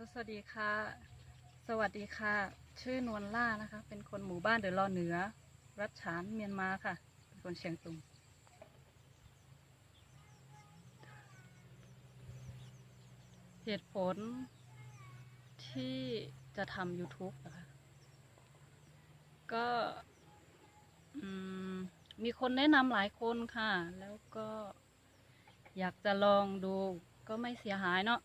สวัสดีค่ะ สวัสดีค่ะ ชื่อนวลล่านะคะ เป็นคนหมู่บ้านเดอรอเหนือ รัชฉานเมียนมาค่ะ เป็นคนเชียงตุง เหตุผลที่จะทำ YouTube นะคะ ก็มีคนแนะนำหลายคนค่ะ แล้วก็อยากจะลองดูก็ไม่เสียหายเนาะ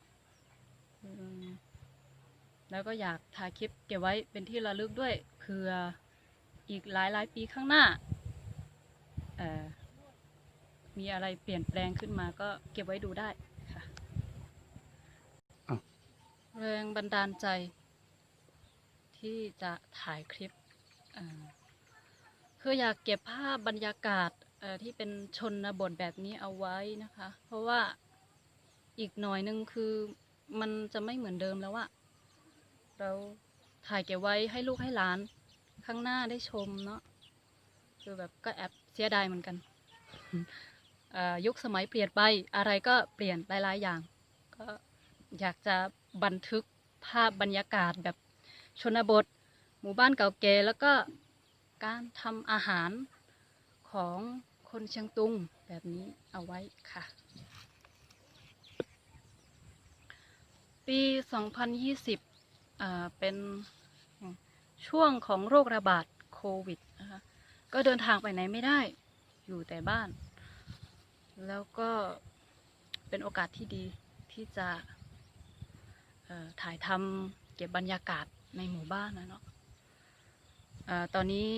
แล้วก็อยากถ่ายคลิปเก็บไว้เป็นที่ระลึกด้วยเผื่ออีกหลายหลายๆปีข้างหน้าเอ่อมีอะไรเปลี่ยนแปลงขึ้นมาก็เก็บไว้ดูได้ค่ะอ้าวแรงบันดาลใจ ที่จะถ่ายคลิปเอ่อคืออยากเก็บภาพบรรยากาศเอ่อที่เป็นชนบทแบบนี้เอาไว้นะคะ เพราะว่าอีกหน่อยนึงคือ มันจะไม่เหมือนเดิมแล้วอะเราถ่ายเก็บไว้ให้ลูกให้หลาน ข้างหน้าได้ชมเนาะคือแบบก็แอบเสียดายเหมือนกันอ่อยุคสมัยเปลี่ยนไปอะไรก็เปลี่ยนหลายๆอย่าง ก็อยากจะบันทึกภาพบรรยากาศแบบชนบท หมู่บ้านเก่าแก่แล้วก็การทำอาหารของคนเชียงตุงแบบนี้เอาไว้ค่ะ ปี 2020อ่าเป็นช่วงของโรคระบาดโควิดนะคะ ก็เดินทางไปไหนไม่ได้ อยู่แต่บ้าน แล้วก็เป็นโอกาสที่ดีที่จะถ่ายทำเก็บบรรยากาศในหมู่บ้านนะเนาะตอนนี้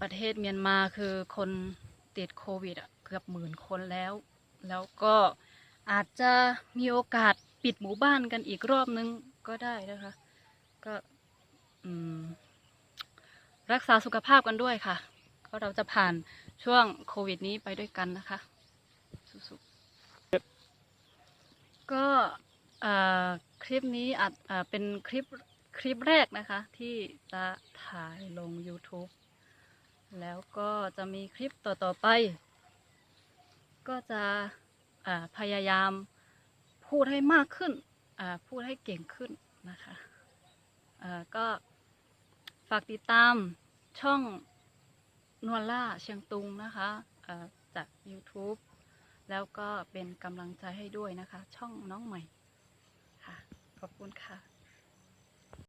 ประเทศเมียนมาคือคนติดโควิดอะเกือบหมื่นคนแล้ว แล้วก็อาจจะมีโอกาส ปิดหมู่บ้านกันอีกรอบนึงก็ได้นะคะ ก็รักษาสุขภาพกันด้วยค่ะ ก็เราจะผ่านช่วงโควิดนี้ไปด้วยกันนะคะสู้ๆก็คลิปนี้อาจเป็นคลิปคลิปแรกนะคะ ที่จะถ่ายลง YouTube แล้วก็จะมีคลิปต่อ ๆ ไป ก็จะพยายาม พูดให้มากขึ้นพูดให้เก่งขึ้นนะคะก็ฝากติดตามช่องนวลล่าเชียงตุงนะคะจาก YouTube แล้วก็เป็นกำลังใจให้ด้วยนะคะ ช่องน้องใหม่ค่ะ ขอบคุณค่ะ